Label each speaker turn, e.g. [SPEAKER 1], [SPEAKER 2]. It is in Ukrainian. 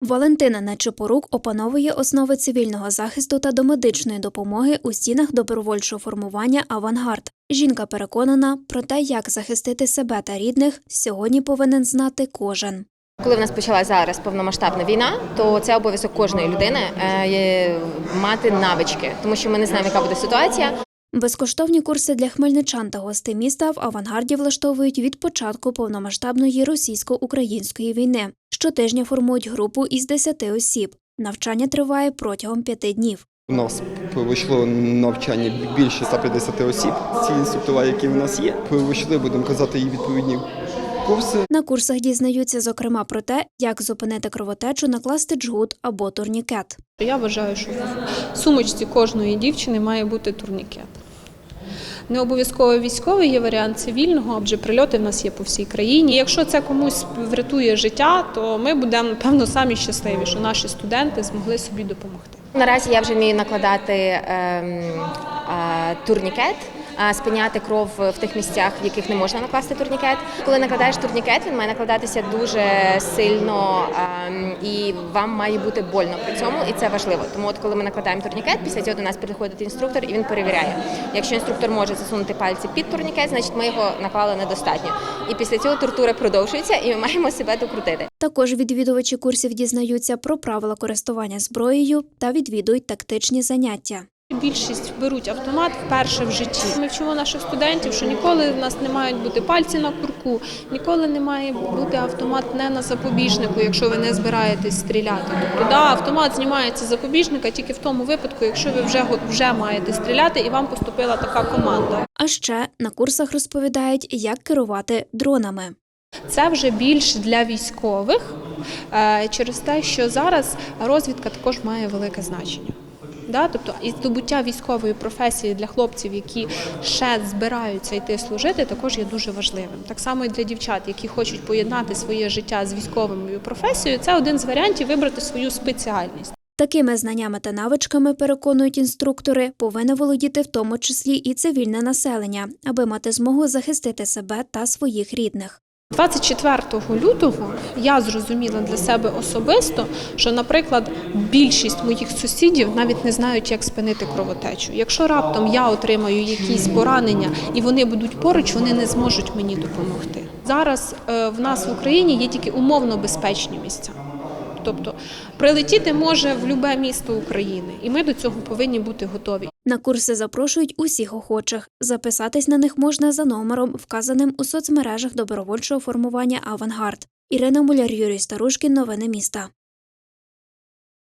[SPEAKER 1] Валентина Нечепорук опановує основи цивільного захисту та домедичної допомоги у стінах добровольчого формування Авангард. Жінка переконана про те, як захистити себе та рідних, сьогодні повинен знати кожен.
[SPEAKER 2] Коли в нас почалася зараз повномасштабна війна, то це обов'язок кожної людини е, мати навички, тому що ми не знаємо, яка буде ситуація.
[SPEAKER 1] Безкоштовні курси для хмельничан та гостей міста в авангарді влаштовують від початку повномасштабної російсько-української війни. Щотижня формують групу із 10 осіб. Навчання триває протягом п'яти днів.
[SPEAKER 3] У нас пройшло навчання більше 150 осіб. Ці інструктора, які в нас є, пройшли, будемо казати, і відповідні курси.
[SPEAKER 1] На курсах дізнаються зокрема про те, як зупинити кровотечу, накласти джгут або турнікет.
[SPEAKER 4] Я вважаю, що в сумочці кожної дівчини має бути турнікет. Не обов'язково військовий є варіант цивільного, адже прильоти в нас є по всій країні. Якщо це комусь врятує життя, то ми будемо напевно самі щасливі, що наші студенти змогли собі допомогти.
[SPEAKER 2] Наразі я вже вмію накладати ем, а, турнікет. Спиняти кров в тих місцях, в яких не можна накласти турнікет. Коли накладаєш турнікет, він має накладатися дуже сильно ем, і вам має бути больно при цьому, і це важливо. Тому, от коли ми накладаємо турнікет, після цього до нас приходить інструктор і він перевіряє. Якщо інструктор може засунути пальці під турнікет, значить ми його наклали недостатньо. І після цього тортура продовжується, і ми маємо себе докрутити.
[SPEAKER 1] Також відвідувачі курсів дізнаються про правила користування зброєю та відвідують тактичні заняття.
[SPEAKER 4] Більшість беруть автомат вперше в житті. Ми вчимо наших студентів, що ніколи в нас не мають бути пальці на курку, ніколи не має бути автомат не на запобіжнику, якщо ви не збираєтесь стріляти. Тобто, да, автомат знімається з запобіжника тільки в тому випадку, якщо ви вже вже маєте стріляти і вам поступила така команда.
[SPEAKER 1] А ще на курсах розповідають, як керувати дронами.
[SPEAKER 4] Це вже більш для військових е, через те, що зараз розвідка також має велике значення. Да? Тобто і здобуття військової професії для хлопців, які ще збираються йти служити, також є дуже важливим. Так само і для дівчат, які хочуть поєднати своє життя з військовою професією, це один з варіантів вибрати свою спеціальність.
[SPEAKER 1] Такими знаннями та навичками, переконують інструктори, повинно володіти в тому числі і цивільне населення, аби мати змогу захистити себе та своїх рідних.
[SPEAKER 4] 24 лютого я зрозуміла для себе особисто, що, наприклад, більшість моїх сусідів навіть не знають, як спинити кровотечу. Якщо раптом я отримаю якісь поранення і вони будуть поруч, вони не зможуть мені допомогти. Зараз е, в нас в Україні є тільки умовно безпечні місця. Тобто прилетіти може в будь-яке місто України, і ми до цього повинні бути готові.
[SPEAKER 1] На курси запрошують усіх охочих. Записатись на них можна за номером, вказаним у соцмережах добровольчого формування Авангард. Ірина Муляр, Юрій Старушкін. Новини міста.